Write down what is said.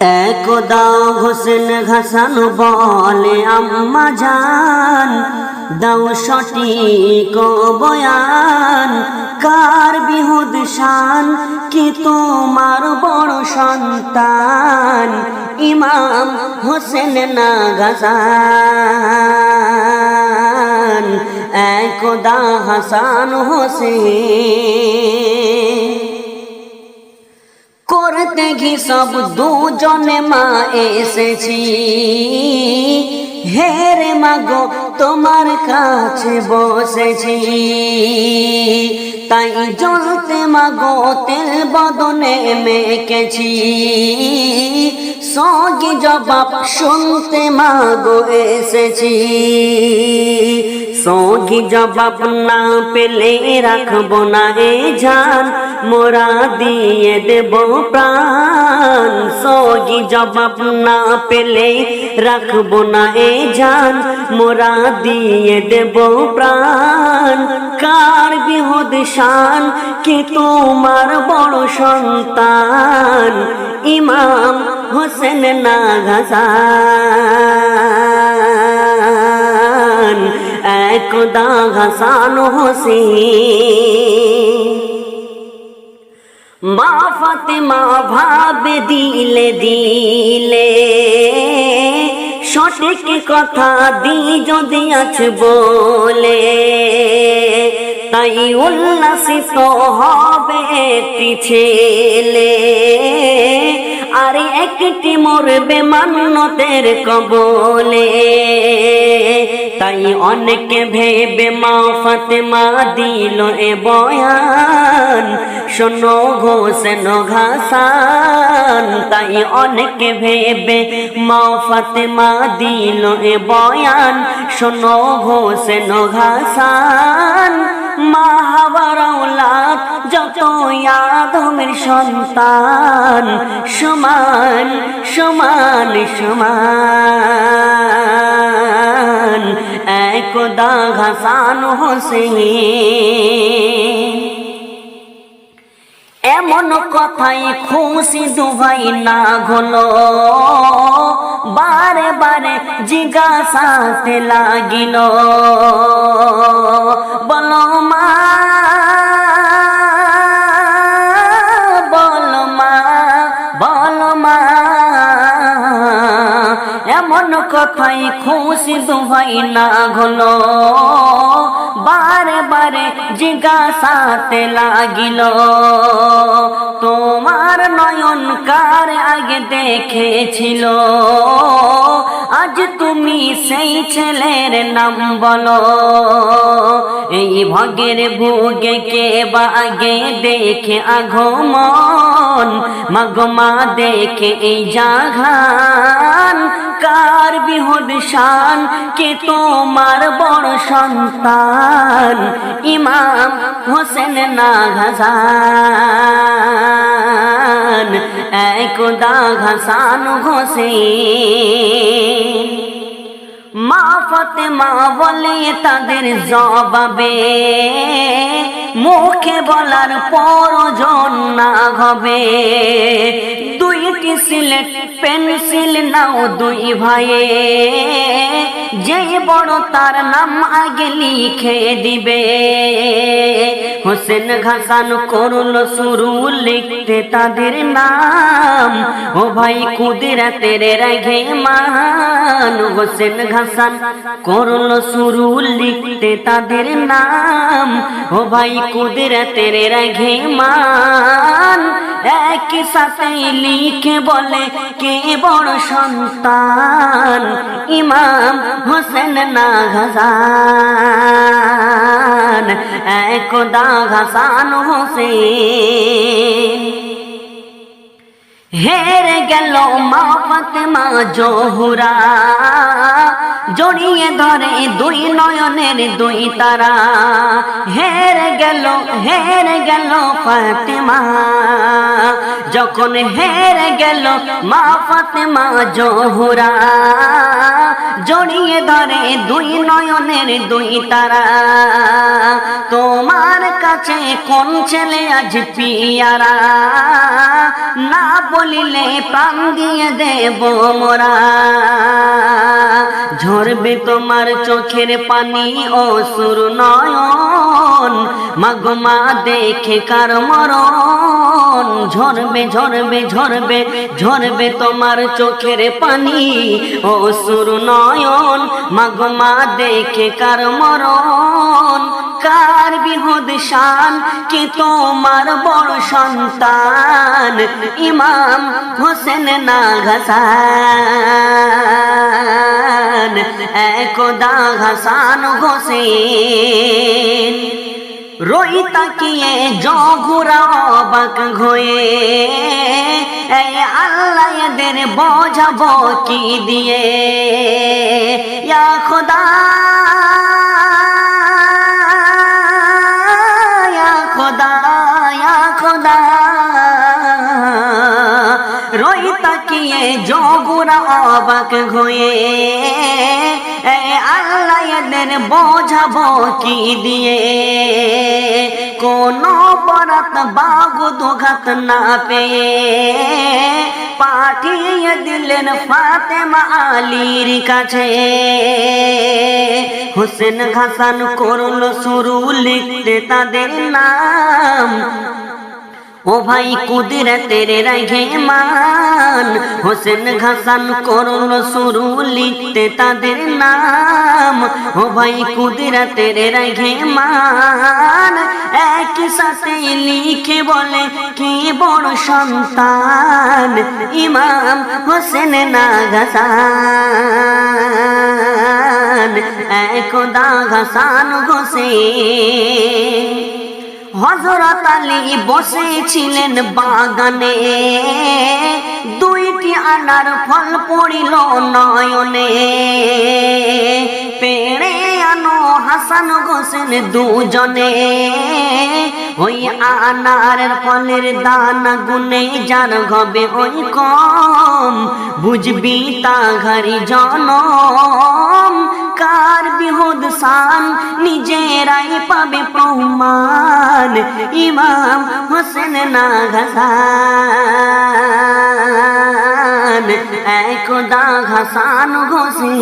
একদা হোসেন ঘাসান বলে, আম্মা জান, দাও সঠিক বয়ান। কার বিহুদ শান কি তোমার বড় সন্তান? ইমাম হোসেন না ঘাসান একদা হাসান হোসেন করতে ঘি সব দুজনে মা এসেছি। হেরে মাগো তোমার কাছে বসেছি। তাই জ্বলতে মাগো তেল বদনে মেকেছি সঙ্গে জবাব শুনতে মাগো এসেছি। সঙ্গী জবাব না পেলে রাখব না এ জান, মোরা দিয়ে দেব প্রাণ। সঙ্গী জবাব না পেলে রাখব না এ জান, মোরা দিয়ে দেব প্রাণ। কার বিহদ শান, কি তোমার বড় সন্তান? ইমাম হোসেন না ঘাসান একদা ঘাসান হোসেন মা ফাতেমা ভাবে দিলে দিলে সঠিক কথা দি যদি আছে বলে তাই উল্লাসিত হবে ছেলে আর একটি মরবে মান্যতের কবলে। তাই অনেকে ভেবে মা ফাতেমা দিল এ বয়ান। শোনো ঘোষেন ঘাসান। তাই অনেকে ভেবে মা ফাতেমা দিল এ বয়ান। শোনো ঘোষেন ঘাসান। আদমের সন্তান। সমান সমান সমান। একদা ঘাসান হোসেন। এমন কথাই খুশি দুভাই না ঘলো বারে বারে জিজ্ঞাসাতে লাগিল। কথাই খুশি দুভাই না ঘলো বারে বারে জিজ্ঞাসাতে লাগিল, তোমার নয়ন কার আগে দেখেছিল? আজ তুমি সেই ছেলের নাম বলো, এই ভগের ভোগে কে বা আগে দেখে আগমন? মগমা দেখে এই জাঘান কার বিহুদ শান? কে তোমার বড় সন্তান? ইমাম হোসেন না ঘাসান একদা ঘাসান হোসেন। মা ফাতেমা বলে তাদের জবাবে, মুখে বলার পরজন না হবে। দুইটি সিলেট পেন্সিল নাও দুই ভাইয়ে যে বড় তার নাম আগে লিখে দিবে। হোসেন ঘাসান করল শুরু লিখতে তাদের নাম। ও ভাই কুদিরাতের রাঘে মান। হোসেন ঘাসান করল শুরু লিখতে তাদের নাম। ও ভাই কুদিরাতের রাঘে মান। একই সাথে লিখে বলে কে বড় সন্তান? ইমাম হোসেন না ঘাসান একদা ঘাসান হোসেন। হেরে গেল মা ফাতেমা জহুরা জড়িয়ে ধরে দুই নয়নের দুই তারা। হেরে গেল হেরে গেল ফাতেমা। যখন হের গেল মা ফাতেমা জহুরা। জড়িয়ে ধরে দুই নয়নের দুই তারা। তোমার কাছে কোন ছেলে আজ পিয়ারা? বলিলে প্রাণ দিয়ে দেব মোরা। ঝরবে তোমার চোখের পানি ও সুর নয়ন মাগমা দেখে কার মরণ? ঝরবে ঝরবে ঝরবে ঝরবে তোমার চোখের পানি। অসুর নয়ন মাগমা দেখে কার মরণ? কার বিহদ শান কে তোমার বড় সন্তান? ইমাম হোসেন না ঘাসান একদা ঘাসান হোসেন। রই তাকিয়ে জঘুরা অবাক হয়ে এই আল্লাহ এদের বোঝাবো কি দিয়ে? ইয়া খোদা ইয়া খোদা ইয়া খোদা। রই তাকিয়ে জগুরা অবাক হয়ে আল্লাহ বোঝাবো কি দিয়ে? কোন বরাত বাগু দুঘাত না পেয়ে পাঠিয়ে দিলেন ফাতেমা আলীর কাছে। হোসেন হাসান করল শুরু লিখতে তাদের নাম ও ভাই কুদরতের রাগে মান হোসেন ঘাসান করল শুরু লিখতে তাদের নাম। ও ভাই কুদরতের রাগে মান একই সাথে লিখে বলে কি বড় সন্তান। ইমাম হোসেন না ঘাসান একদা ঘাসান হোসেন। হজরত আলী বসেছিলেন বাগানে। দুইটি আনার ফল পড়িল নয়নে। পেড়ে আনো হাসান গোসেন দুজনে। ওই আনারের ফলের দানা গুনে যার হবে ওই কম, বুঝবি তা ঘরি জনম। কার বিহুদ সান নিজেরাই পাবে প্রমাণ। ইমাম হোসেন না ঘাসান একদা ঘসান ঘোষে